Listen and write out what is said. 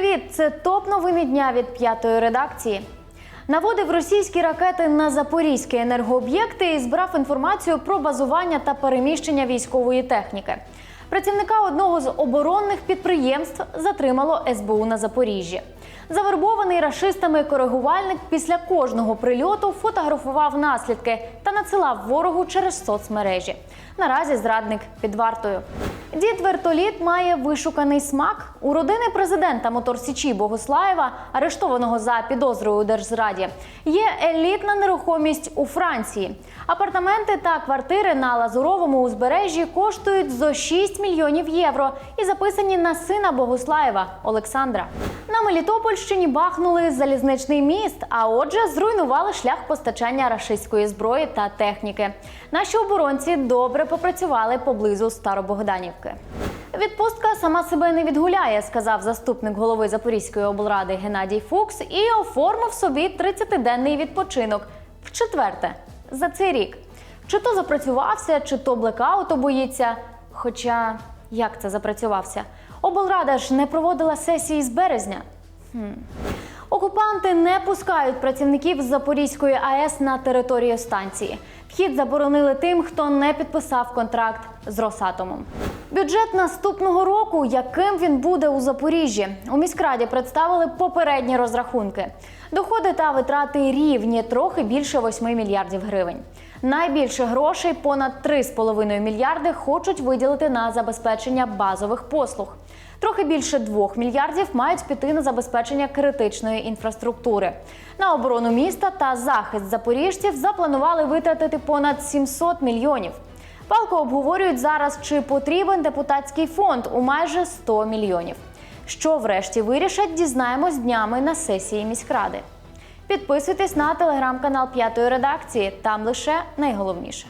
Привіт! Це топ новини дня від п'ятої редакції. Наводив російські ракети на запорізькі енергооб'єкти і збирав інформацію про базування та переміщення військової техніки. Працівника одного з оборонних підприємств затримало СБУ на Запоріжжі. Завербований рашистами коригувальник після кожного прильоту фотографував наслідки та надсилав ворогу через соцмережі. Наразі зрадник під вартою. Дід вертоліт має вишуканий смак. У родини президента Моторсічі Богослаєва, арештованого за підозрою у держзраді, є елітна нерухомість у Франції. Апартаменти та квартири на Лазуровому узбережжі коштують зо 6 мільйонів євро і записані на сина Богослаєва Олександра. На Мелітопольщині бахнули залізничний міст, а отже, зруйнували шлях постачання рашистської зброї та техніки. Наші оборонці добре попрацювали поблизу Старобогданівки. Відпустка сама себе не відгуляє, сказав заступник голови Запорізької облради Геннадій Фукс і оформив собі 30-денний відпочинок в четверте за цей рік. Чи то запрацювався, чи то блекауту боїться. Хоча як це запрацювався? Облрада ж не проводила сесії з березня. Окупанти не пускають працівників з Запорізької АЕС на територію станції. Вхід заборонили тим, хто не підписав контракт з Росатомом. Бюджет наступного року, яким він буде у Запоріжжі, у міськраді представили попередні розрахунки. Доходи та витрати рівні трохи більше 8 мільярдів гривень. Найбільше грошей понад 3,5 мільярди хочуть виділити на забезпечення базових послуг. Трохи більше 2 мільярдів мають піти на забезпечення критичної інфраструктури. На оборону міста та захист запоріжців запланували витратити понад 700 мільйонів. Палко обговорюють зараз, чи потрібен депутатський фонд у майже 100 мільйонів. Що врешті вирішать, дізнаємось днями на сесії міськради. Підписуйтесь на телеграм-канал п'ятої редакції. Там лише найголовніше.